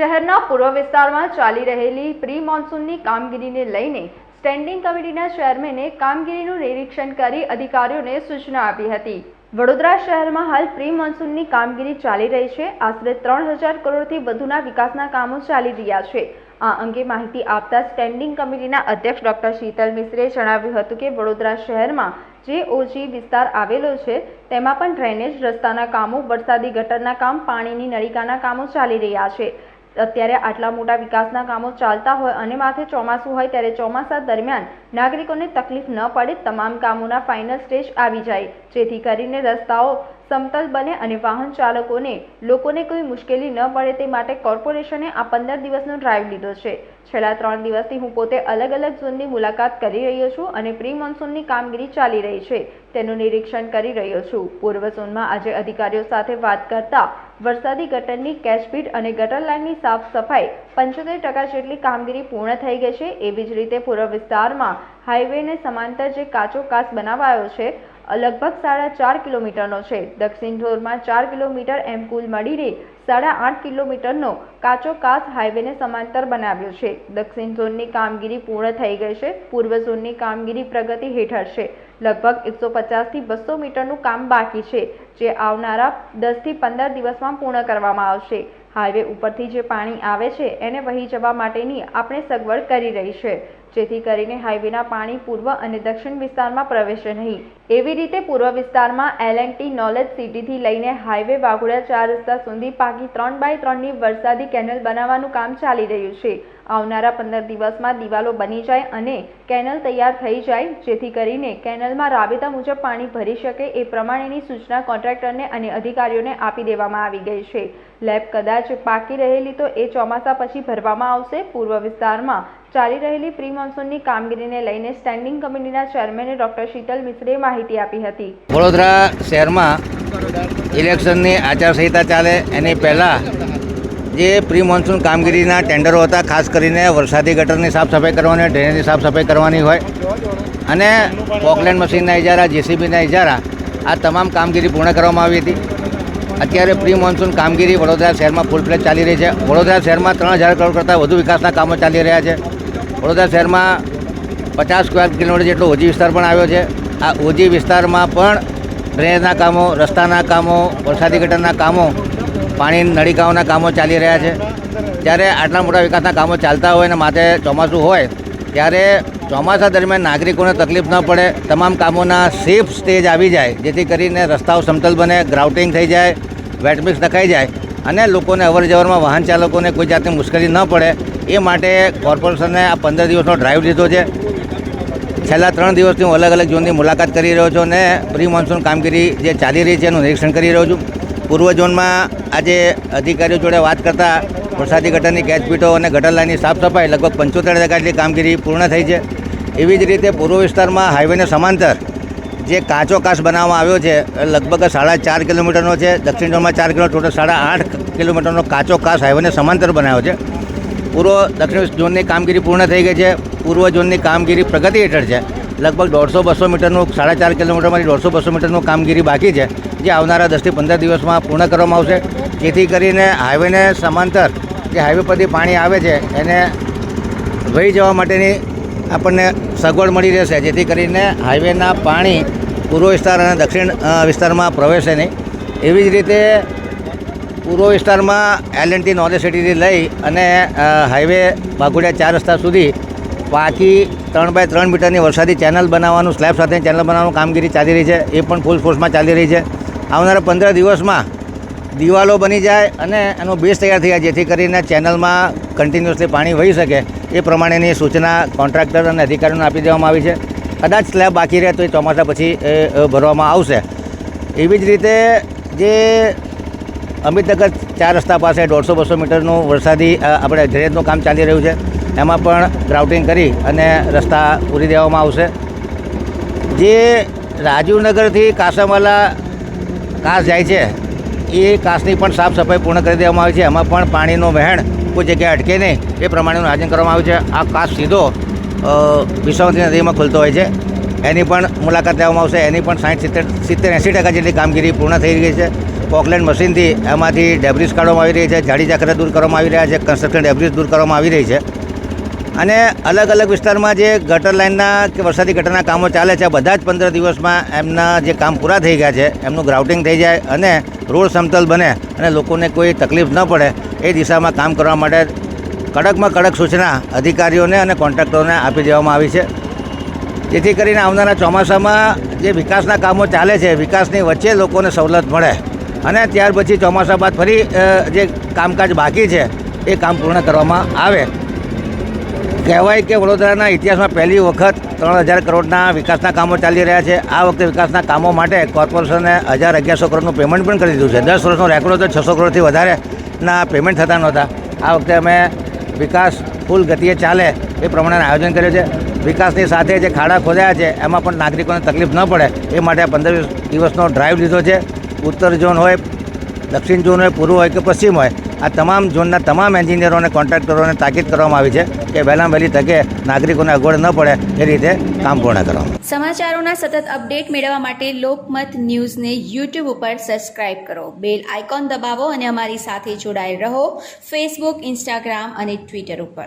શહેરના પૂર્વ વિસ્તારમાં ચાલી રહેલી પ્રી મોન્સૂનની કામગીરીને લઈને સ્ટેન્ડિંગ કમિટીના ચેરમેને કામગીરીનું નિરીક્ષણ કરી અધિકારીઓને સૂચના આપી હતી. વડોદરા શહેરમાં હાલ પ્રી મોન્સૂનની કામગીરી ચાલી રહી છે. આશરે ત્રણ હજાર કરોડથી વધુના વિકાસના કામો ચાલી રહ્યા છે. આ અંગે માહિતી આપતા સ્ટેન્ડિંગ કમિટીના અધ્યક્ષ ડોક્ટર શીતલ મિશ્રે જણાવ્યું હતું કે વડોદરા શહેરમાં જે ઓજી વિસ્તાર આવેલો છે, તેમાં પણ ડ્રેનેજ રસ્તાના કામો, વરસાદી ગટરના કામ, પાણીની નળિકાના કામો ચાલી રહ્યા છે. અત્યારે આટલા મોટા વિકાસના કામો ચાલતા હોય અને માથે ચોમાસું હોય ત્યારે ચોમાસા દરમિયાન નાગરિકોને તકલીફ ન પડે, તમામ કામોના ફાઇનલ સ્ટેજ આવી જાય. જેથી કરીને રસ્તાઓ સમતલ બને અને વાહન ચાલકોને લોકોને કોઈ મુશ્કેલી ન પડે તે માટે કોર્પોરેશને આ પંદર દિવસનો ડ્રાઈવ લીધો છે. છેલ્લા ત્રણ દિવસથી હું પોતે અલગ અલગ ઝોનની મુલાકાત કરી રહ્યો છું અને પ્રી મોન્સૂનની કામગીરી ચાલી રહી છે. તેનું નિરીક્ષણ કરી રહ્યો છું. પૂર્વ ઝોનમાં આજે અધિકારીઓ સાથે વાત કરતા વરસાદી ગટરની કેચપીટ અને ગટર લાઇનની સાફ સફાઈ પંચોતેર ટકા જેટલી કામગીરી પૂર્ણ થઈ ગઈ છે. એવી જ રીતે પૂર્વ વિસ્તારમાં હાઈવેને સમાંતર જે કાચો કાચ બનાવાયો છે લગભગ સાડા ચાર કિલોમીટરનો છે. દક્ષિણ ધોરમાં ચાર કિલોમીટર એમ કુલ મળીને સાડા આઠ કિલોમીટરનો કાચો કાસ હાઈવેને સમાંતર બનાવ્યો છે. દક્ષિણ ઝોનની કામગીરી પૂર્ણ થઈ ગઈ છે. પૂર્વ ઝોનની કામગીરી પ્રગતિ હેઠળ છે. લગભગ એકસો પચાસથી બસો મીટરનું કામ બાકી છે, જે આવનારા દસથી પંદર દિવસમાં પૂર્ણ કરવામાં આવશે. હાઈવે ઉપરથી જે પાણી આવે છે, એને વહી જવા માટેની આપણે સગવડ કરી રહી છે. જેથી કરીને હાઈવેના પાણી પૂર્વ અને દક્ષિણ વિસ્તારમાં પ્રવેશે નહીં. એવી રીતે પૂર્વ વિસ્તારમાં એલ એન્ડ ટી નોલેજ સિટીથી લઈને હાઈવે વાઘોડા ચાર રસ્તા સુધી પાકી ત્રણ બાય ત્રણની વરસાદી કેનલ બનાવવાનું કામ ચાલી રહ્યું છે. આવનારા પંદર દિવસમાં દિવાલો બની જાય અને કેનલ તૈયાર થઈ જાય, જેથી કરીને કેનલમાં રાબેતા મુજબ પાણી ભરી શકે એ પ્રમાણેની સૂચના કોન્ટ્રાક્ટરને અને અધિકારીઓને આપી દેવામાં આવી ગઈ છે. લેબ કદાચ પાકી રહેલી તો એ ચોમાસા પછી ભરવામાં આવશે. પૂર્વ વિસ્તારમાં ચાલી રહેલી પ્રી મોન્સૂનની કામગીરીને લઈને સ્ટેન્ડિંગ કમિટીના ચેરમેને ડોક્ટર શીતલ મિશ્રે માહિતી આપી હતી. વડોદરા શહેરમાં ઇલેક્શનની આચારસંહિતા ચાલે એની પહેલાં જે પ્રી મોન્સૂન કામગીરીના ટેન્ડરો હતા, ખાસ કરીને વરસાદી ગટરની સાફ સફાઈ કરવાની ડ્રેનેજની સાફ સફાઈ કરવાની હોય, અને પોકલેન્ડ મશીનના ઇજારા, જેસીબીના ઇજારા, આ તમામ કામગીરી પૂર્ણ કરવામાં આવી હતી. અત્યારે પ્રી મોન્સૂન કામગીરી વડોદરા શહેરમાં ફૂલ ફ્લેજ ચાલી રહી છે. વડોદરા શહેરમાં ત્રણ હજાર કરોડ કરતાં વધુ વિકાસના કામો ચાલી રહ્યા છે. વડોદરા શહેરમાં પચાસ સ્ક્વેર કિલોમીટર જેટલો ઓજી વિસ્તાર પણ આવ્યો છે. આ ઓજી વિસ્તારમાં પણ ડ્રેનેજના કામો, રસ્તાના કામો, વરસાદી ગટરના કામો, પાણી નળીકાઓના કામો ચાલી રહ્યા છે. જ્યારે આટલા મોટા વિકાસના કામો ચાલતા હોય અને માથે ચોમાસું હોય, ત્યારે ચોમાસા દરમિયાન નાગરિકોને તકલીફ ન પડે. તમામ કામોના સેફ સ્ટેજ આવી જાય, જેથી કરીને રસ્તાઓ સમતલ બને ગ્રાઉટિંગ થઈ જાય વેટમિક્સ નખાઈ જાય. અને લોકોને અવર જવરમાં વાહન ચાલકોને કોઈ જાતની મુશ્કેલી ન પડે, એ માટે કોર્પોરેશને આ પંદર દિવસનો ડ્રાઈવ લીધો છે. છેલ્લા ત્રણ દિવસથી હું અલગ અલગ ઝોનની મુલાકાત કરી રહ્યો છું અને પ્રી મોન્સૂન કામગીરી જે ચાલી રહી છે એનું નિરીક્ષણ કરી રહ્યો છું. પૂર્વ ઝોનમાં આજે અધિકારીઓ જોડે વાત કરતાં વરસાદી ગટરની કેચપીટો અને ગટર લાઇનની સાફ સફાઈ લગભગ પંચોતેર ટકા જેટલી કામગીરી પૂર્ણ થઈ છે. એવી જ રીતે પૂર્વ વિસ્તારમાં હાઈવેને સમાંતર જે કાચો કાચ બનાવવામાં આવ્યો છે લગભગ સાડા ચાર કિલોમીટરનો છે. દક્ષિણ ઝોનમાં ચાર કિલો, ટોટલ સાડા આઠ કિલોમીટરનો કાચો કાચ હાઈવેને સમાંતર બનાવ્યો છે. પૂર્વ દક્ષિણ ઝોનની કામગીરી પૂર્ણ થઈ ગઈ છે. પૂર્વ ઝોનની કામગીરી પ્રગતિ હેઠળ છે. લગભગ દોઢસો બસો મીટરનું, સાડા ચાર કિલોમીટરમાંથી દોઢસો બસો મીટરનું કામગીરી બાકી છે, જે આવનારા દસથી પંદર દિવસમાં પૂર્ણ કરવામાં આવશે. જેથી કરીને હાઈવેને સમાંતર જે હાઈવે પરથી પાણી આવે છે, એને વહી જવા માટેની આપણને સગવડ મળી રહેશે. જેથી કરીને હાઈવેના પાણી પૂર્વ વિસ્તાર અને દક્ષિણ વિસ્તારમાં પ્રવેશે નહીં. એવી જ રીતે પૂર્વ વિસ્તારમાં એલ એન્ડ ટી નોલેજ સિટીથી લઈ અને હાઈવે વાઘોડિયા ચાર રસ્તા સુધી પાકી ત્રણ બાય ત્રણ મીટરની વરસાદી ચેનલ બનાવવાનું, સ્લેબ સાથેની ચેનલ બનાવવાનું કામગીરી ચાલી રહી છે. એ પણ ફૂલ ફોર્સમાં ચાલી રહી છે. આવનારા પંદર દિવસમાં દિવાલો બની જાય અને એનો બેઝ તૈયાર થઈ જાય, જેથી કરીને ચેનલમાં કન્ટિન્યુઅસલી પાણી વહી શકે. એ પ્રમાણેની સૂચના કોન્ટ્રાક્ટર અને અધિકારીઓને આપી દેવામાં આવી છે. કદાચ સ્લેબ બાકી રહે તો એ ચોમાસા પછી એ ભરવામાં આવશે. એવી જ રીતે જે અમિતનગર ચાર રસ્તા પાસે દોઢસો, બસો મીટરનું વરસાદી આપણે ડ્રેનેજનું કામ ચાલી રહ્યું છે, એમાં પણ ગ્રાઉટિંગ કરી અને રસ્તા પૂરી દેવામાં આવશે. જે રાજીવનગરથી કાસામાલા કાસ જાય છે, એ કાસની પણ સાફ સફાઈ પૂર્ણ કરી દેવામાં આવી છે. એમાં પણ પાણીનો વહેણ કોઈ જગ્યાએ અટકે નહીં, એ પ્રમાણેનું આયોજન કરવામાં આવ્યું છે. આ કાસ સીધો વિશ્વાવતી નદીમાં ખુલતો હોય છે. એની પણ મુલાકાત લેવામાં આવશે. એની પણ સાઠ સિત્તેર સિત્તેર એંસી ટકા જેટલી કામગીરી પૂર્ણ થઈ ગઈ છે. પોકલેન્ડ મશીનથી એમાંથી ડેબ્રિસ કાઢવામાં આવી રહી છે. જાડી જાખરા દૂર કરવામાં આવી રહ્યા છે. કન્સ્ટ્રક્શન ડેબ્રિસ દૂર કરવામાં આવી રહી છે. અને અલગ અલગ વિસ્તારમાં જે ગટર લાઇનના કે વરસાદી ગટરના કામો ચાલે છે બધા જ પંદર દિવસમાં એમના જે કામ પૂરા થઈ ગયા છે, એમનું ગ્રાઉટિંગ થઈ જાય અને રોડ સમતલ બને અને લોકોને કોઈ તકલીફ ન પડે એ દિશામાં કામ કરવા માટે કડકમાં કડક સૂચના અધિકારીઓને અને કોન્ટ્રાક્ટરોને આપી દેવામાં આવી છે. જેથી કરીને આવનારા ચોમાસામાં જે વિકાસના કામો ચાલે છે, વિકાસની વચ્ચે લોકોને સવલત મળે અને ત્યાર પછી ચોમાસા બાદ ફરી જે કામકાજ બાકી છે, એ કામ પૂર્ણ કરવામાં આવે. કહેવાય કે વડોદરાના ઇતિહાસમાં પહેલી વખત ત્રણ હજાર કરોડના વિકાસના કામો ચાલી રહ્યા છે. આ વખતે વિકાસના કામો માટે કોર્પોરેશને હજાર અગિયારસો કરોડનું પેમેન્ટ પણ કરી દીધું છે. દસ વર્ષનો રેકોર્ડ હતો, છસો કરોડથી વધારેના પેમેન્ટ થતા નહોતા. આ વખતે અમે વિકાસ ફૂલ ગતિએ ચાલે એ પ્રમાણે આયોજન કર્યું છે. વિકાસની સાથે જે ખાડા ખોદાયા છે, એમાં પણ નાગરિકોને તકલીફ ન પડે એ માટે પંદર પંદર દિવસનો ડ્રાઈવ લીધો છે. ઉત્તર ઝોન હોય, દક્ષિણ ઝોન હોય, પૂર્વ હોય કે પશ્ચિમ હોય આ તમામ ઝોનના તમામ એન્જિનિયરો અને કોન્ટ્રાક્ટરોને તાકીદ કરવામાં આવી છે કે વહેલામાં વહેલી તકે નાગરિકોને અગવડ ન પડે એ રીતે કામ પૂર્ણ કરવામાં સમાચારોના સતત અપડેટ મેળવવા માટે લોકમત ન્યૂઝને યુટ્યુબ ઉપર સબસ્ક્રાઇબ કરો. બેલ આઇકોન દબાવો અને અમારી સાથે જોડાયેલ રહો ફેસબુક, ઇન્સ્ટાગ્રામ અને ટ્વિટર ઉપર.